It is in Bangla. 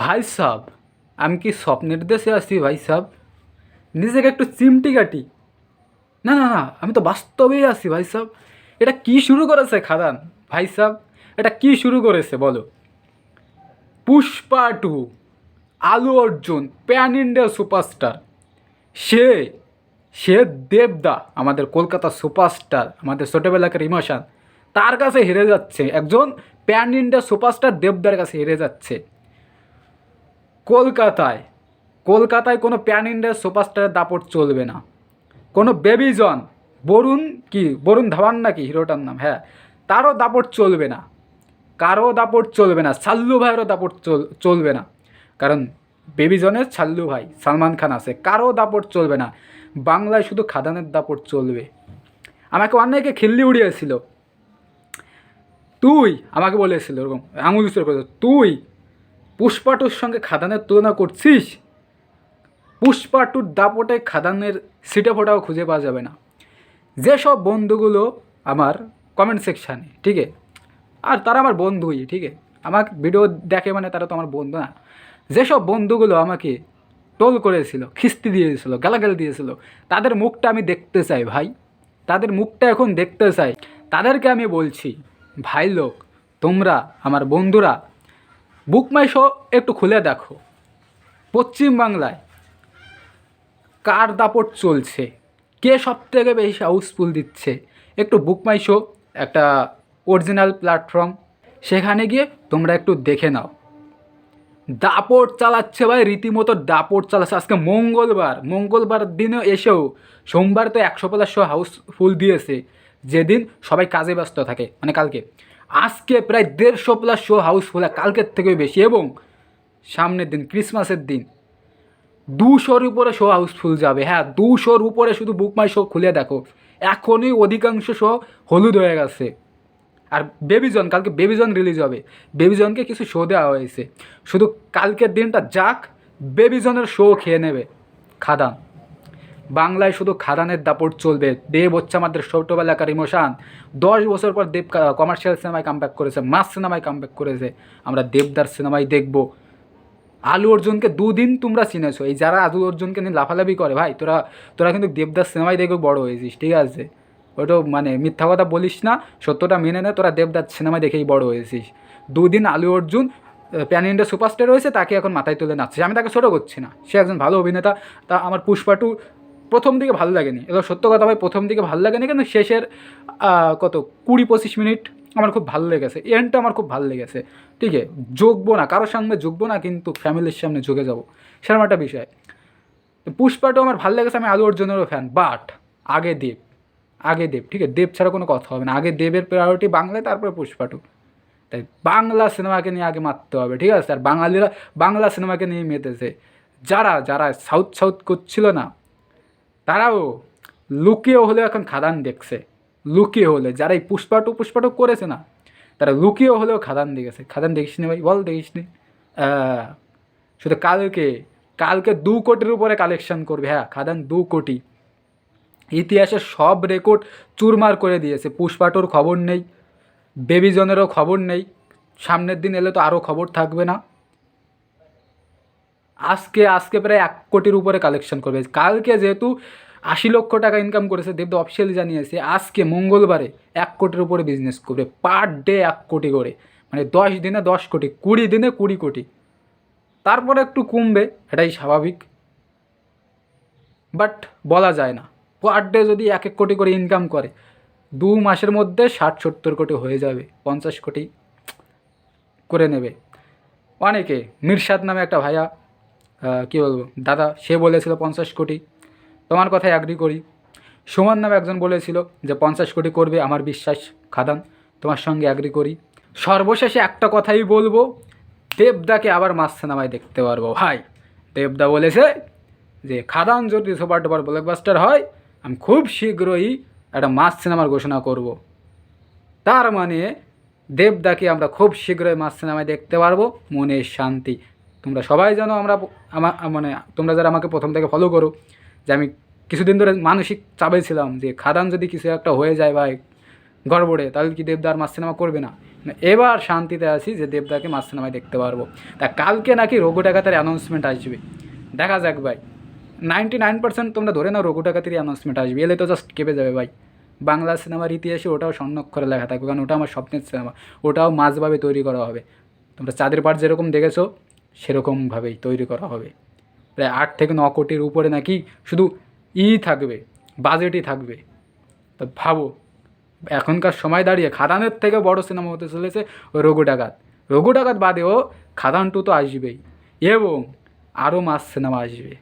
ভাই সাব, আমি কি স্বপ্নের দেশে আছি ভাই সাব? নিজেকে একটু চিমটি কাটি। না না না, আমি তো বাস্তবেই আছি ভাই সাব। এটা কি শুরু করেছে খাদান? ভাই সাব, এটা কি শুরু করেছে বলো? Pushpa two, Allu Arjun, pan India superstar. সে সে দেবদা, আমাদের কলকাতা সুপারস্টার, আমাদের ছোটোবেলাকার ইমোশন, তার কাছে হেরে যাচ্ছে। একজন প্যান ইন্ডিয়া সুপারস্টার দেবদার কাছে হেরে যাচ্ছে। কলকাতায় কলকাতায় কোনো প্যান ইন্ডিয়া সুপারস্টারের দাপট চলবে না। কোনো বেবিজন বরুণ কি, বরুণ ধাওয়ান নাকি হিরোটার নাম হ্যাঁ তারও দাপট চলবে না। কারও দাপট চলবে না, সাল্লু ভাইয়েরও দাপট চল- চলবে না। কারণ বেবিজনের সাল্লু ভাই, সালমান খান আছে, কারও দাপট চলবে না। বাংলায় শুধু খাদানের দাপট চলবে। আমাকে অনেকে খিল্লি উড়িয়েছিল। তুই, আমাকে বলেছিল ওরকম আঙুল করে তুই পুষ্পাটুর সঙ্গে খাদানের তুলনা করছিস? পুষ্পাটুর দাপটে খাদানের সিটে ফোটাও খুঁজে পাওয়া যাবে না। যেসব বন্ধুগুলো আমার কমেন্ট সেকশানে ঠিক? আছে আর তারা আমার বন্ধুই, ঠিক? আছে আমাকে ভিডিও দেখে মানে তারা তো আমার বন্ধু না। যেসব বন্ধুগুলো আমাকে টোল করেছিল, খিস্তি দিয়েছিল, গালাগাল দিয়েছিল, তাদের মুখটা আমি দেখতে চাই ভাই। তাদের মুখটা এখন দেখতে চাই। তাদেরকে আমি বলছি, ভাই লোক, তোমরা, আমার বন্ধুরা বুক মাই শো একটু খুলে দেখো। পশ্চিমবাংলায় কার দাপট চলছে? কে সব থেকে বেশি হাউসফুল দিচ্ছে? একটু বুক মাই শো একটা অরিজিনাল প্ল্যাটফর্ম সেখানে গিয়ে তোমরা একটু দেখে নাও। দাপট চালাচ্ছে ভাই, রীতিমতো দাপট চালাচ্ছে। আজকে মঙ্গলবার মঙ্গলবার দিনে এসেও সোমবার তো একশো প্লাস শো হাউসফুল দিয়েছে। যেদিন সবাই কাজে ব্যস্ত থাকে মানে কালকে। আজকে প্রায় দেড়শো প্লাস শো হাউসফুল কালকের থেকেও বেশি এবং সামনের দিন ক্রিসমাসের দিন দুশোর উপরে শো হাউসফুল যাবে। হ্যাঁ দুশোর উপরে শুধু বুক মাই শো খুলে দেখো। এখনই অধিকাংশ শো হলুদ হয়ে গেছে। আর বেবিজন কালকে বেবিজন রিলিজ হবে। বেবিজনকে কিছু শো দেওয়া হয়েছে। শুধু কালকের দিনটা যাক বেবিজনের শো খেয়ে নেবে। খাদান। বাংলায় শুধু খাদানের দাপট চলবে। দেব হচ্ছে আমাদের ছোটোবেলাকার ইমোশান। দশ বছর পর দেব কমার্শিয়াল সিনেমায় কামব্যাক করেছে মাস সিনেমায় কামব্যাক করেছে। আমরা দেবদার সিনেমায় দেখব। আলু অর্জুনকে দুদিন তোমরা চিনেছো। এই যারা আলু অর্জুনকে নিয়ে লাফালাফি করে, ভাই, তোরা তোরা কিন্তু দেবদাস সিনেমায় দেখে বড় হয়েছিস, ঠিক আছে? ওটা মানে মিথ্যা কথা বলিস না, সত্যটা মেনে নে, তোরা দেবদাস সিনেমা দেখেই বড় হয়েছিস। দুদিন আলু অর্জুন প্যান ইন্ডিয়া সুপারস্টার রয়েছে তাকে এখন মাথায় তুলে নাচছে। আমি তাকে ছোটো করছি না। সে একজন ভালো অভিনেতা। তা আমার পুষ্পা টু প্রথম দিকে ভালো লাগেনি। এবার সত্য কথা ভাই, প্রথম দিকে ভালো লাগেনি কিন্তু শেষের কত? কুড়ি পঁচিশ মিনিট আমার খুব ভালো লেগেছে। এন্ডটা আমার খুব ভালো লেগেছে। ঠিক আছে? যোগবো না, কারোর সামনে যোগবো না, কিন্তু ফ্যামিলির সামনে ঝুঁকে যাব। সেরকম একটা বিষয়। পুষ্পাটাও আমার ভালো লেগেছে, আমি আলু অর্জুনেরও ফ্যান বাট আগে দেব আগে দেব, ঠিক আছে? দেব ছাড়া কোনো কথা হবে না। আগে দেবের প্রায়োরিটি বাংলায়, তারপরে পুষ্পাটু। তাই বাংলা সিনেমাকে নিয়ে আগে মারতে হবে, ঠিক আছে? আর বাঙালিরা বাংলা সিনেমাকে নিয়ে মেতেছে। যারা যারা সাউথ সাউথ করছিল না তারাও লুকিয়ে হলেও এখন খাদান দেখছে। লুকিয়ে হলে যারা এই পুষ্পাটু পুষ্পাটু করেছে না, তারা লুকিয়ে হলেও খাদান দেখেছে। খাদান দেখিস নি ভাই, বল দেখিস নি। শুধু কালকে কালকে দু কোটির উপরে কালেকশন করবে। হ্যাঁ খাদান দু কোটি। ইতিহাসের সব রেকর্ড চুরমার করে দিয়েছে। পুষ্পাটুর খবর নেই বেবিজনেরও খবর নেই। সামনের দিন এলে তো আরও খবর থাকবে না। আজকে আজকে প্রায় এক কোটির উপরে কালেকশন করবে। কালকে যেহেতু আশি লক্ষ টাকা ইনকাম করেছে, দেবদা অফিসিয়ালি জানিয়েছে, আজকে মঙ্গলবারে এক কোটির উপরে বিজনেস করবে পার ডে এক কোটি করে। মানে দশ দিনে দশ কোটি, কুড়ি দিনে কুড়ি কোটি। তারপরে একটু কমবে, এটাই স্বাভাবিক। বাট বলা যায় না। পার ডে যদি এক এক কোটি করে ইনকাম করে, দু মাসের মধ্যে ষাট, সত্তর কোটি হয়ে যাবে, পঞ্চাশ কোটি করে নেবে। অনেকে মিরশাদ নামে একটা ভাইয়া কী বলব, দাদা, সে বলেছিল পঞ্চাশ কোটি। তোমার কথায় অ্যাগ্রি করি। সুমন নামে একজন বলেছিল যে, পঞ্চাশ কোটি করবে আমার বিশ্বাস খাদান, তোমার সঙ্গে অ্যাগ্রি করি। সর্বশেষে একটা কথাই বলব, দেবদাকে আবার সিনেমায় দেখতে পারব। ভাই, দেবদা বলেছে যে, খাদান যদি সুপার ডুপার ব্লকবাস্টার হয়, আমি খুব শীঘ্রই একটা মাস সিনেমার ঘোষণা করব। তার মানে দেবদাকে আমরা খুব শীঘ্রই মাস সিনেমায় দেখতে পারব, মনের শান্তি। তোমরা সবাই জানো আমরা মানে তোমরা যারা আমাকে প্রথম থেকে ফলো করো, যে আমি কিছুদিন ধরে মানসিক চাপে ছিলাম যে খাদান যদি কিছু একটা হয়ে যায় ভাই গড়বড়ে, তাহলে কি দেবদা আর মাস সিনেমা করবে না? এবার শান্তিতে আছি যে দেবদাকে মাস সিনেমায় দেখতে পারব। তা কালকে নাকি রঘু ডাকাতের অ্যানাউন্সমেন্ট আসবে। দেখা যাক ভাই। নাইনটি নাইন পার্সেন্ট তোমরা ধরে নাও রঘু ডাকাতেরই অ্যানাউন্সমেন্ট আসবে। এলে তো জাস্ট কেঁপে যাবে ভাই। বাংলা সিনেমার ইতিহাসে ওটাও স্বর্ণক্ষরে লেখা থাকবে কারণ ওটা আমার স্বপ্নের সিনেমা। ওটাও মাঝভাবে তৈরি করা হবে। তোমরা চাঁদের পাট যেরকম দেখেছ সেরকমভাবেই তৈরি করা হবে। প্রায় আট থেকে ন কোটির উপরে নাকি শুধু ই থাকবে, বাজেটই থাকবে। তা ভাবো, এখনকার সময় দাঁড়িয়ে খাদানের থেকে বড় সিনেমা হতে চলেছে রঘু ডাকাত। রঘু ডাকাত বাদেও খাদান টু তো আসবেই এবং আরও মাস সিনেমা আসবে।